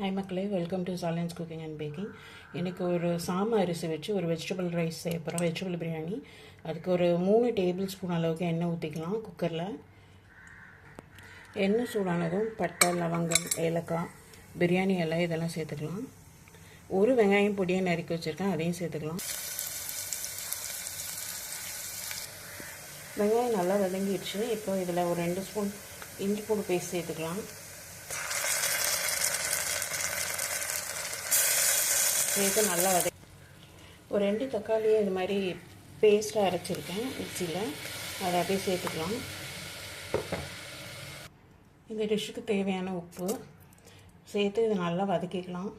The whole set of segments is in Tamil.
ஹாய் மக்களே. Welcome to Salan's cooking and baking எனக்கு ஒரு சாம அரிசி வச்சு ஒரு வெஜிடபிள் ரைஸ் செய்ய போகிறோம் வெஜிடபிள் பிரியாணி அதுக்கு ஒரு மூணு டேபிள் ஸ்பூன் அளவுக்கு எண்ணெய் ஊற்றிக்கலாம் குக்கரில் எண்ணெய் சூடானதும் பட்டை லவங்கம் ஏலக்காய் பிரியாணி இலை இதெல்லாம் சேர்த்துக்கலாம். ஒரு வெங்காயம் பொடியை நறுக்கி வச்சுருக்கேன். அதையும் சேர்த்துக்கலாம். வெங்காயம் நல்லா வதங்கிடுச்சு. இப்போ இதில் ஒரு ரெண்டு ஸ்பூன் இஞ்சி பூண்டு பேஸ்ட் சேர்த்துக்கலாம். சேர்த்து நல்லா வதக்கி ஒரு ரெண்டு தக்காளியை இது மாதிரி பேஸ்ட்டாக அரைச்சிருக்கேன் மிக்சியில். அதை அப்படியே சேர்த்துக்கலாம். இந்த டிஷ்ஷுக்கு தேவையான உப்பு சேர்த்து இதை நல்லா வதக்கிக்கலாம்.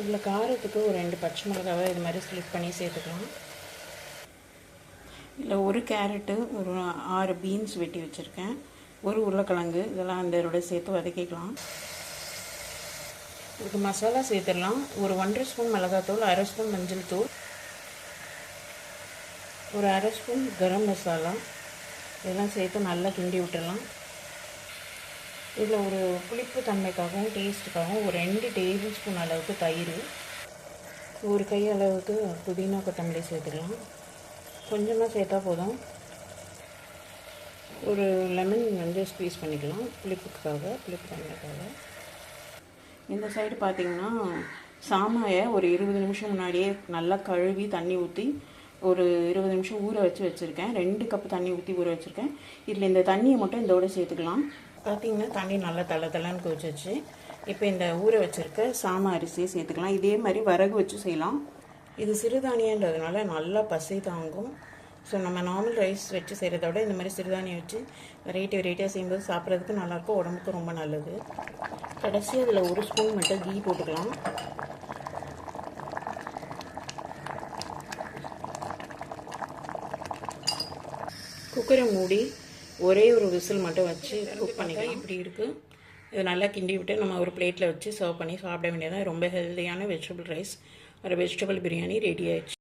இதில் காரத்துக்கு ஒரு ரெண்டு பச்சை மிளகாவை இது மாதிரி ஸ்லிப் பண்ணி சேர்த்துக்கலாம். இதில் ஒரு கேரட்டு ஒரு ஆறு பீன்ஸ் வெட்டி வச்சுருக்கேன். ஒரு உருளைக்கிழங்கு இதெல்லாம் அந்த இதோட சேர்த்து வதக்கிக்கலாம். இதுக்கு மசாலா சேர்த்துடலாம். ஒரு ஒன்றரை ஸ்பூன் மிளகாத்தூள் அரை ஸ்பூன் மஞ்சள் தூள் ஒரு அரை ஸ்பூன் கரம் மசாலா. இதெல்லாம் சேர்த்து நல்லா கிண்டி விட்டுடலாம். இதில் ஒரு புளிப்பு தன்மைக்காகவும் டேஸ்ட்டுக்காகவும் ஒரு ரெண்டு டேபிள் ஸ்பூன் அளவுக்கு தயிர் ஒரு கை அளவுக்கு புதினா கொத்தமல்லி சேர்த்துக்கலாம் கொஞ்சமாக சேர்த்தா போதும். ஒரு லெமன் வந்து ஸ்பீஸ் பண்ணிக்கலாம் புளிப்புக்காக புளிப்பு தன்மைக்காக. இந்த சைடு பார்த்தீங்கன்னா சாமாயை ஒரு இருபது நிமிஷம் முன்னாடியே நல்லா கழுவி தண்ணி ஊற்றி ஒரு இருபது நிமிஷம் ஊற வச்சு வச்சுருக்கேன். ரெண்டு கப்பு தண்ணி ஊற்றி ஊற வச்சுருக்கேன். இதில் இந்த தண்ணியை மட்டும் இதோட சேர்த்துக்கலாம். பார்த்தீங்கன்னா தண்ணி நல்லா தலை தலைன்னு கொதிச்சிச்சு இப்போ இந்த ஊற வச்சுருக்க சாம அரிசியை சேர்த்துக்கலாம். இதே மாதிரி வரகு வச்சு செய்யலாம். இது சிறுதானியன்றதுனால நல்லா பசி தாங்கும். ஸோ நம்ம நார்மல் ரைஸ் வச்சு செய்கிறத விட இந்த மாதிரி சிறுதானியம் வச்சு வெரைட்டி வெரைட்டியாக செய்யும்போது சாப்பிட்றதுக்கு நல்லாயிருக்கும் உடம்புக்கு ரொம்ப நல்லது. கடைசி அதில் ஒரு ஸ்பூன் மட்டும் கீ போட்டுக்கலாம். குக்கரை மூடி ஒரே ஒரு விசில் மட்டும் வச்சு குக் பண்ணிக்கலாம். இப்படி இருக்குது இது நல்லா கிண்டி விட்டு நம்ம ஒரு பிளேட்டில் வச்சு சர்வ் பண்ணி சாப்பிட வேண்டியதான் ரொம்ப ஹெல்த்தியான வெஜிடபிள் ரைஸ் ஒரு வெஜிடபிள் பிரியாணி ரெடி ஆயிடுச்சு.